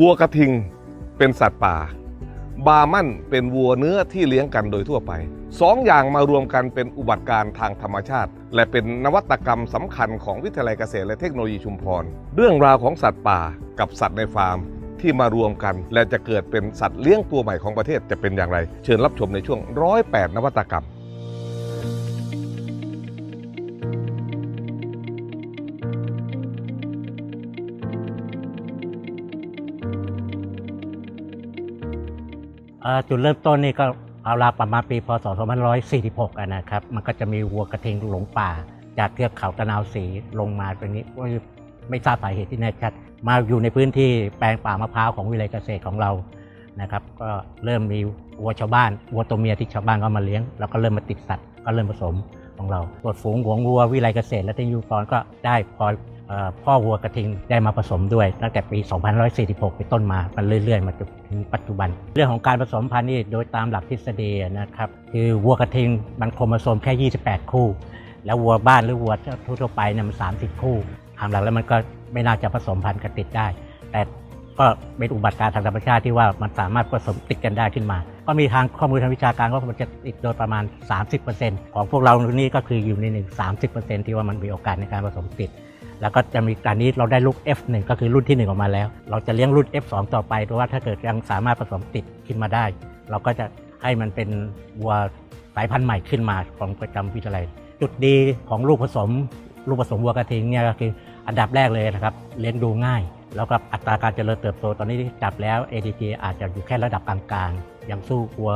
วัวกระทิงเป็นสัตว์ป่า บามั่นเป็นวัวเนื้อที่เลี้ยงกันโดยทั่วไปสองอย่างมารวมกันเป็นอุบัติการ์ทางธรรมชาติ และเป็นนวัตกรรมสำคัญของวิทยาลัยเกษตรและเทคโนโลยีชุมพร เรื่องราวของสัตว์ป่ากับสัตว์ในฟาร์มที่มารวมกัน และจะเกิดเป็นสัตว์เลี้ยงตัวใหม่ของประเทศจะเป็นอย่างไร เชิญรับชมในช่วงร้อยแปดนวัตกรรม จุดเริ่มต้นนี่ก็เอาลาประมาณปีพศ 2546อะนะครับ มันก็จะมีวัวกระทิงหลงป่า จากเทือกเขาตะนาวสีลงมาตรงนี้ไม่ทราบสาเหตุที่แน่ชัด มาอยู่ในพื้นที่แปลงป่ามะพร้าวของวิเลยเกษตรของเรานะครับก็เริ่มมีวัวชาวบ้านวัวตัวเมียที่ชาวบ้านก็มาเลี้ยงแล้วก็เริ่มมาติดสัตว์ก็เริ่มผสมของเราตรวจฝูงของวัววิเลยเกษตรและที่ยูฟอนก็ได้พอ พ่อวัวกระทิงได้มาผสมด้วย ตั้งแต่ปี2546 เป็นต้นมามันเรื่อยๆ มาจนถึงปัจจุบัน เรื่องของการผสมพันธุ์นี่โดยตามหลักทฤษฎีนะครับ คือวัวกระทิงมันโครโมโซมแค่ 28 คู่ แล้ววัวบ้านหรือวัวทั่วๆไปเนี่ยมัน 30 คู่ทางหลักแล้วมันก็ไม่น่าจะผสมพันธุ์กันติดได้ แต่ก็เป็นอุบัติการณ์ทางธรรมชาติที่ว่ามันสามารถผสมติดกันได้ขึ้นมา ก็มีทางข้อมูลทางวิชาการว่ามันจะติดโดยประมาณ 30%ของพวกเรานี่ก็คืออยู่ในหนึ่ง30%ที่ว่ามันมีโอกาสในการผสมติด แล้วก็จะมีการนี้เราได้ลูก F1 ก็คือรุ่นที่ 1 ออกมาแล้ว เราจะเลี้ยงรุ่น F2 ต่อไปเพราะว่าถ้าเกิดยังสามารถผสมติดขึ้นมาได้ เราก็จะให้มันเป็นวัวสายพันธุ์ใหม่ขึ้นมาของประจำวิทยาลัย จุดดีของลูกผสมลูกผสมวัวกระทิงเนี่ยก็คืออันดับแรกเลยนะครับเลี้ยงดูง่าย แล้วก็อัตราการเจริญเติบโตตอนนี้ที่จับแล้ว ADP อาจจะอยู่แค่ระดับกลางๆ ยังสู้วัว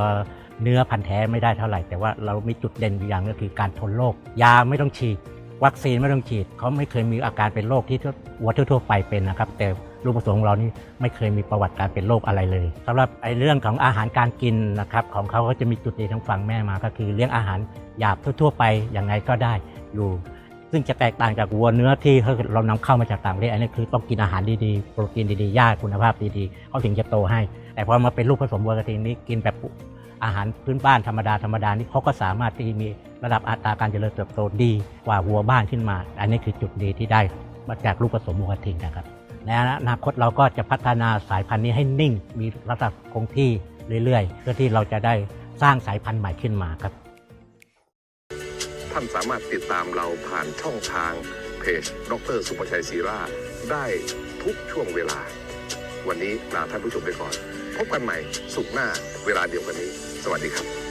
เนื้อพันธุ์แท้ไม่ได้เท่าไหร่ แต่ว่าเรามีจุดเด่นอยู่อย่างก็คือการทนโรคยาไม่ต้องฉีด วัคซีนไม่ต้องฉีด เขาไม่เคยมีอาการเป็นโรคที่วัวทั่วๆไปเป็นนะครับ แต่ลูกผสมของเรานี่ไม่เคยมีประวัติการเป็นโรคอะไรเลยสำหรับไอ้เรื่องของอาหารการกินนะครับของเขาก็จะมีจุดเด่นทางฝั่งแม่มาก็คือเลี้ยงอาหารหยาบทั่ว ๆ ไปยังไงก็ได้อยู่ ซึ่งจะแตกต่างจากวัวเนื้อที่เรานำเข้ามาจากต่างประเทศอันนี้คือต้องกินอาหารดีๆ โปรตีนดีๆหญ้าคุณภาพดีๆเขาถึงจะโตให้ แต่พอมาเป็นลูกผสมวัวกระทิงนี้กินแบบอาหารพื้นบ้านธรรมดาธรรมดานี่เขาก็สามารถที่มีระดับอัตราการเจริญเติบโตดีกว่าวัวบ้านขึ้นมา อันนี้คือจุดดีที่ได้มาจากลูกผสมวัวกระทิงนะครับในอนาคตเราก็จะพัฒนาสายพันธุ์นี้ให้นิ่ง มีระดับคงที่เรื่อยๆ เพื่อที่เราจะได้สร้างสายพันธุ์ใหม่ขึ้นมาครับ ท่านสามารถติดตามเราผ่านช่องทางเพจ ดรสุประชัยศรีราได้ทุกช่วงเวลา วันนี้ลาท่านผู้ชมไปก่อน พบกันใหม่สุขหน้าเวลาเดียวกันนี้ สวัสดีครับ